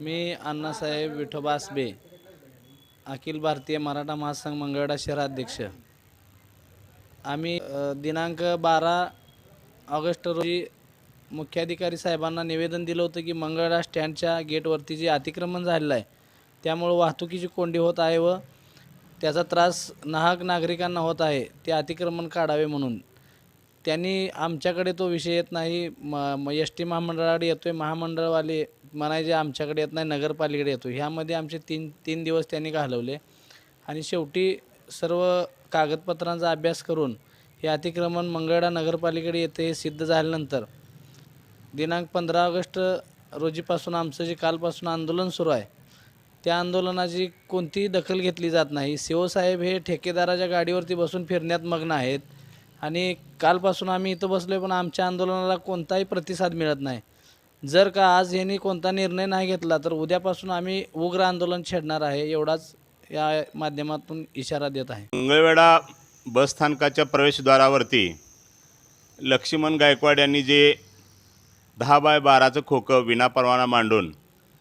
मी अण्णासाहेब विठोबा आसबे अखिल भारतीय मराठा महासंघ मंगळवेढा शहराध्यक्ष आम्ही दिनांक बारा ऑगस्ट रोजी मुख्याधिकारी साहेबांना निवेदन दिलं होतं की मंगळवेढा स्टँडच्या गेटवरती जे अतिक्रमण झालेलं आहे त्यामुळं वाहतुकीची कोंडी होत आहे व त्याचा त्रास नाहक नागरिकांना होत आहे ते अतिक्रमण काढावे म्हणून. त्यांनी आमच्याकडे तो विषय येत नाही. म म एस टी महामंडळाकडे येतो आहे महामंडळवाले म्हणायचे आमच्याकडे येत नाही नगरपालिकेकडे येतो ह्यामध्ये आमचे तीन तीन दिवस त्यांनी घालवले. आणि शेवटी सर्व कागदपत्रांचा अभ्यास करून हे अतिक्रमण मंगळा नगरपालिकेकडे येते हे सिद्ध झाल्यानंतर दिनांक पंधरा ऑगस्ट रोजीपासून आमचं जे कालपासून आंदोलन सुरू आहे त्या आंदोलनाची कोणतीही दखल घेतली जात नाही. शिवसाहेब हे ठेकेदाराच्या गाडीवरती बसून फिरण्यात मग्न आहेत आणि कालपासून आम्ही इथं बसलो पण आमच्या आंदोलनाला कोणताही प्रतिसाद मिळत नाही. जर का आज यांनी कोणता निर्णय नाही घेतला तर उद्यापासून आम्ही उग्र आंदोलन छेडणार आहे एवढाच या माध्यमातून इशारा देत आहे. मंगळवेढा बसस्थानकाच्या प्रवेशद्वारावरती लक्ष्मण गायकवाड यांनी जे दहा बाय बाराचं खोकं विनापरवाना मांडून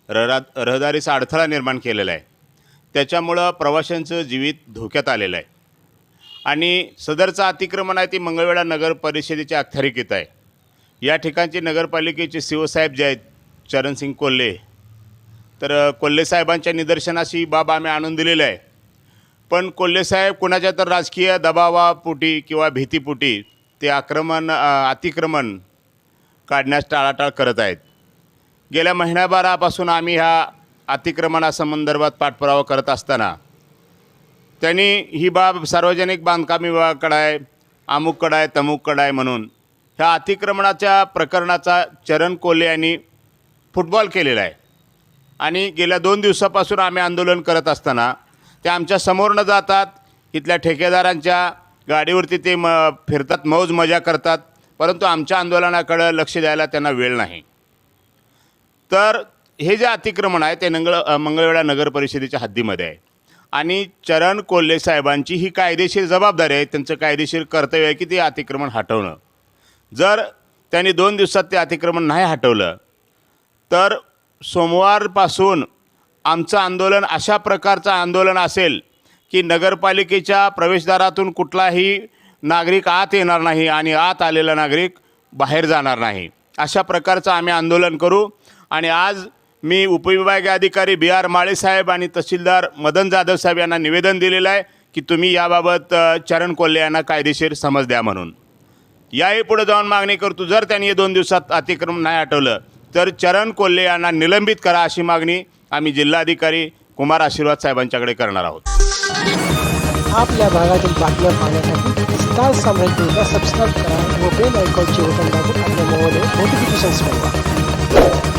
रहरात रहदारीचा अडथळा निर्माण केलेला आहे. त्याच्यामुळं प्रवाशांचं जीवित धोक्यात आलेलं आहे. आणि सदरचं अतिक्रमण आहे ती मंगळवेढा नगर परिषदेच्या अखत्यारिकेत आहे. या ठिकाणचे नगरपालिकेचे शिवसाहेब जे आहेत चरणसिंग कोल्हे तर कोल्हेसाहेबांच्या कोल्हे साहेबांच्या निदर्शनास ही बाब आम्ही आणून दिलेली आहे. पण कोल्हेसाहेब कुणाच्या तर राजकीय दबावापोटी किंवा भीतीपोटी ते आक्रमण अतिक्रमण काढण्यास टाळाटाळ करत आहेत. गेल्या महिन्याभरापासून आम्ही ह्या अतिक्रमणासंदर्भात पाठपुरावा करत असताना त्यांनी ही बाब सार्वजनिक बांधकाम विभागाकडं आहे अमुककडं आहे तमुककडं आहे म्हणून ह्या अतिक्रमणाच्या प्रकरणाचा चरण कोल्हे यांनी फुटबॉल केलेला आहे. आणि गेल्या दोन दिवसापासून आम्ही आंदोलन करत असताना ते आमच्यासमोर न जातात इथल्या ठेकेदारांच्या गाडीवरती ते म फिरतात मौज मजा करतात परंतु आमच्या आंदोलनाकडं लक्ष द्यायला त्यांना वेळ नाही. तर हे जे अतिक्रमण आहे ते नंगळ मंगळवेढा नगर परिषदेच्या हद्दीमध्ये आहे. आणि चरण कोल्हे साहेबांची ही कायदेशीर जबाबदारी आहे. त्यांचं कायदेशीर कर्तव्य आहे की ते अतिक्रमण हटवणं. जर त्यांनी दोन दिवसात ते अतिक्रमण नाही हटवलं तर सोमवारपासून आमचं आंदोलन अशा प्रकारचं आंदोलन असेल की नगरपालिकेच्या प्रवेशद्वारातून कुठलाही नागरिक आत येणार नाही आणि आत आलेला नागरिक बाहेर जाणार नाही. अशा प्रकारचं आम्ही आंदोलन करू. आणि आज मी उपविभागीय अधिकारी बी आर माळेसाहेब आणि तहसीलदार मदन जाधव साहेब यांना निवेदन दिलेलं आहे की तुम्ही याबाबत चरण कोल्हे यांना कायदेशीर समज द्या म्हणून. याही पुढे जाऊन मागणी करतो जर त्यांनी हे दोन दिवसात अतिक्रम नाही आठवलं तर चरण कोल्हे यांना निलंबित करा अशी मागणी आम्ही जिल्हाधिकारी कुमार आशीर्वाद साहेबांच्याकडे करणार आहोत. आपल्या भागातील बातम्या पाहण्यासाठी स्टार सम्राट सबस्क्राईब करा व बेल बटन दाबून आपल्या मोबाईलवर नोटिफिकेशन्स मिळवा